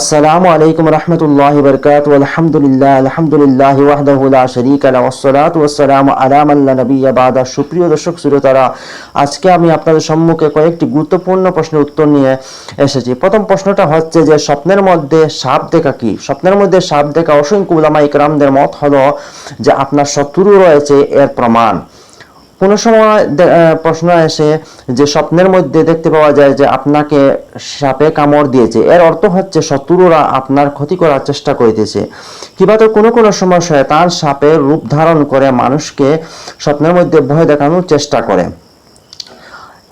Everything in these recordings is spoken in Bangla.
আসসালামু আলাইকুম রহমতুল্লাহ বরকাত আলহামদুলিল্লাহ আলহামদুলিল্লাহ ওয়াহদাহু লা শারীকা লা ওয়াসসালাতু ওয়াসসালামু আলা মান লা নাবিয়্যা বাদা। সুপ্রিয় দর্শক, শ্রোতারা, আজকে আমি আপনাদের সম্মুখে কয়েকটি গুরুত্বপূর্ণ প্রশ্নের উত্তর নিয়ে এসেছি। প্রথম প্রশ্নটা হচ্ছে যে, স্বপ্নের মধ্যে সাপ দেখা কি? স্বপ্নের মধ্যে সাপ দেখা অসংখ্য উলামা ইকরামদের মত হলো যে, আপনার শত্রু রয়েছে, এর প্রমাণ। কোনো সময় প্রশ্ন আসে যে স্বপ্নের মধ্যে দেখতে পাওয়া যায় যে আপনাকে সাপে কামড় দিয়েছে। এর অর্থ হচ্ছে শত্রুরা আপনার ক্ষতি করার চেষ্টা করিতেছে। কিংবা তো কোনো কোনো সময় শয়তান সাপের রূপ ধারণ করে মানুষকে স্বপ্নের মধ্যে ভয় দেখানোর চেষ্টা করে।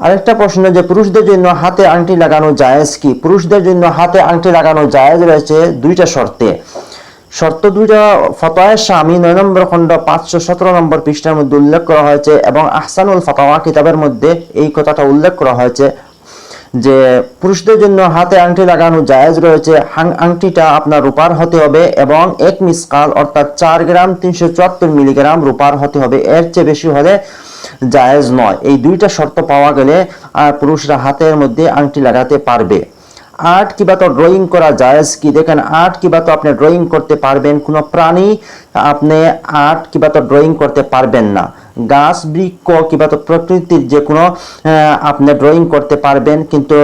আরেকটা প্রশ্ন যে পুরুষদের জন্য হাতে আংটি লাগানো জায়েজ কি? পুরুষদের জন্য হাতে আংটি লাগানো জায়েজ রয়েছে দুইটা শর্তে। শর্ত দুইটা ফতোয়া স্বামী নয় নম্বর খণ্ড পাঁচশো সতেরো নম্বর পৃষ্ঠার মধ্যে উল্লেখ করা হয়েছে এবং আহসানুল ফতোয়া কিতাবের মধ্যে এই কথাটা উল্লেখ করা হয়েছে যে পুরুষদের জন্য হাতে আংটি লাগানো জায়েজ রয়েছে, হাং- আংটিটা আপনার রূপার হতে হবে এবং এক মিসকাল অর্থাৎ চার গ্রাম তিনশো চুয়াত্তর মিলিগ্রাম রূপার হতে হবে। এর চেয়ে বেশি হলে জায়েজ নয়। এই দুইটা শর্ত পাওয়া গেলে পুরুষরা হাতের মধ্যে আংটি লাগাতে পারবে। আর্ট কিবা তো ড্রয়িং করা জায়েজ কি? দেখেন আর্ট কিবা তো আপনি ড্রয়িং করতে পারবেন কোনো প্রাণী আপনি আর্ট কিবা তো ড্রয়িং করতে পারবেন না। গাছ, বৃক্ষ কিবা তো প্রকৃতির যে কোনো আপনি ড্রয়িং করতে পারবেন, কিন্তু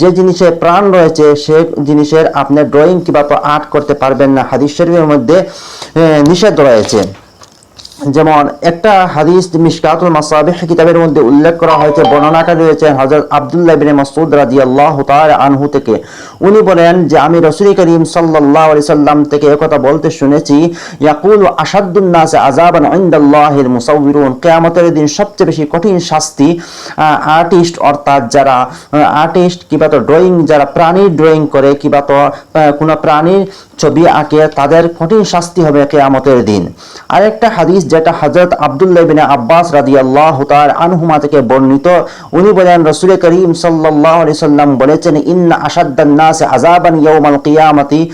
যে জিনিসে প্রাণ রয়েছে, সে জিনিসের আপনি ড্রয়িং কিবা তো আর্ট করতে পারবেন না। হাদিস শরীফের মধ্যে নিষেধ রয়েছে। যেমন একটা হাদিস মিশকাতুল মাসাবিহ কিতাবের মধ্যে উল্লেখ করা হয়েছে বর্ণনাকারী রয়েছে হযরত আব্দুল্লাহ ইবনে মাসউদ রাদিয়াল্লাহু তাআলা আনহু থেকে। উনি বলেন যে, আমি রাসূল করিম সাল্লাল্লাহু আলাইহি সাল্লাম থেকে একথা বলতে শুনেছি, ইয়াকুলু আশাদ্দুন নাস আযাবান ইনদাল্লাহিল মুসাউবিরুন। কিয়ামতের দিন সবচেয়ে বেশি কঠিন শাস্তি আর্টিস্ট অর্থাৎ যারা আর্টিস্ট কিবা তো ড্রয়িং যারা প্রাণীর ড্রয়িং করে, কিবা তো কোনো প্রাণীর ছবি আঁকে, তাদের কঠিন শাস্তি হবে কেয়ামতের দিন। আরেকটা হাদিস যেটা হজরত আব্দুল্লাহ বিন আব্বাস রাদিয়াল্লাহু তাআলা আনহুমা থেকে বর্ণিত, উনি বলেন রাসূল করিম সাল্লাল্লাহু আলাইহি সাল্লাম বলেছেন, ইন্না আশাদ্দান নাস আযাবান ইয়াউমাল কিয়ামতি।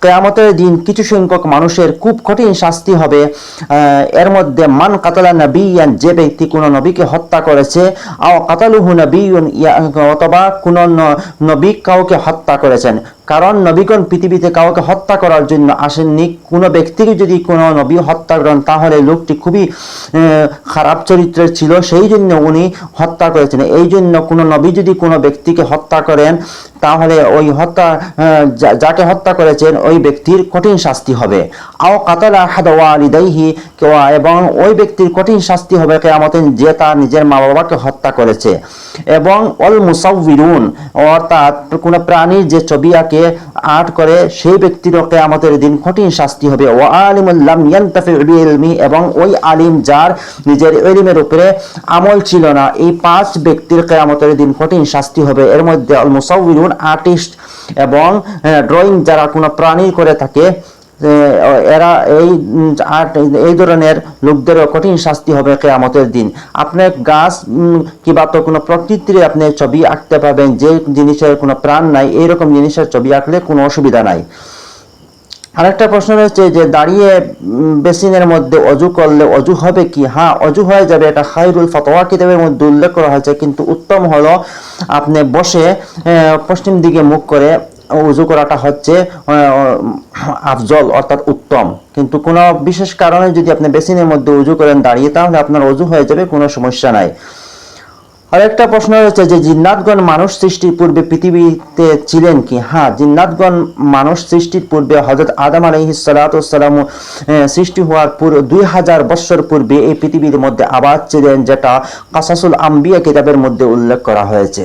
কেয়ামতের দিন কিছু সংখ্যক মানুষের খুব কঠিন শাস্তি হবে। এর মধ্যে, মান কাতালা নবিয়ান, যে ব্যক্তি কোনো নবীকে হত্যা করেছে, আও কাতালুহু নবিয়ুন ইয়া- অথবা কোনো নবী কাউকে হত্যা করেছেন। কারণ নবীগণ পৃথিবীতে কাউকে হত্যা করার জন্য আসেননি। কোনো ব্যক্তিকে যদি কোনো নবী হত্যা করেন, তাহলে লোকটি খুবই খারাপ চরিত্রের ছিল। সেই জন্য উনি হত্যা করেছেন। এই জন্য কোনো নবী যদি কোনো ব্যক্তিকে হত্যা করেন, তাহলে ওই হত্যা যাকে হত্যা করেছেন, ওই ব্যক্তির কঠিন শাস্তি হবে। আও কাতালা হাদাওয়ালিদাইহি কেওয়া, এবং ওই ব্যক্তির কঠিন শাস্তি হবে কেয়ামতেন যে তার নিজের মা বাবাকে হত্যা করেছে। এবং অল মুসাউবিরুন অর্থাৎ কোনো প্রাণীর যে ছবি আঁকে আর্ট করে, সেই ব্যক্তিরও কেয়ামতের দিন কঠিন শাস্তি হবে। ও আলিমুল্লাম এবং ওই আলিম যার নিজের ইলমের উপরে আমল ছিল না, এই পাঁচ ব্যক্তির কেয়ামতের দিন কঠিন শাস্তি হবে। এর মধ্যে আর্টিস্ট এবং ড্রয়িং যারা কোনো প্রাণী করে থাকে এরা এই আর্ট এই ধরনের লোকদেরও কঠিন শাস্তি হবে কেয়ামতের দিন। আপনি গাছ কিংবা তো কোনো প্রকৃতির আপনি ছবি আঁকতে পারবেন, যে জিনিসের কোনো প্রাণ নাই, এইরকম জিনিসের ছবি আঁকলে কোনো অসুবিধা নাই। আরেকটা প্রশ্ন রয়েছে যে, দাঁড়িয়ে বেসিনের মধ্যে অজু করলে অজু হবে কি? হ্যাঁ অজু হয়ে যাবে, এটা খাইরুল ফতোয়া কিতাবের মধ্যে উল্লেখ করা হয়েছে, কিন্তু উত্তম হলো আপনি বসে পশ্চিম দিকে মুখ করে উজু করাটা হচ্ছে আফজল অর্থাৎ উত্তম। কিন্তু কোনো বিশেষ কারণে যদি আপনি বেসিনের মধ্যে উজু করেন দাঁড়িয়ে, তাহলে আপনার উজু হয়ে যাবে, কোনো সমস্যা নাই। আরেকটা প্রশ্ন রয়েছে যে, জিন্নাতগণ মানুষ সৃষ্টির পূর্বে পৃথিবীতে ছিলেন কি? হ্যাঁ জিন্নাতগণ মানুষ সৃষ্টির পূর্বে হজরত আদম আলহি সালাতাম সৃষ্টি হওয়ার পূর্বে দুই হাজার বৎসর পূর্বে এই পৃথিবীর মধ্যে আবাদ ছিলেন, যেটা কাসাসুল আম্বিয়া কিতাবের মধ্যে উল্লেখ করা হয়েছে।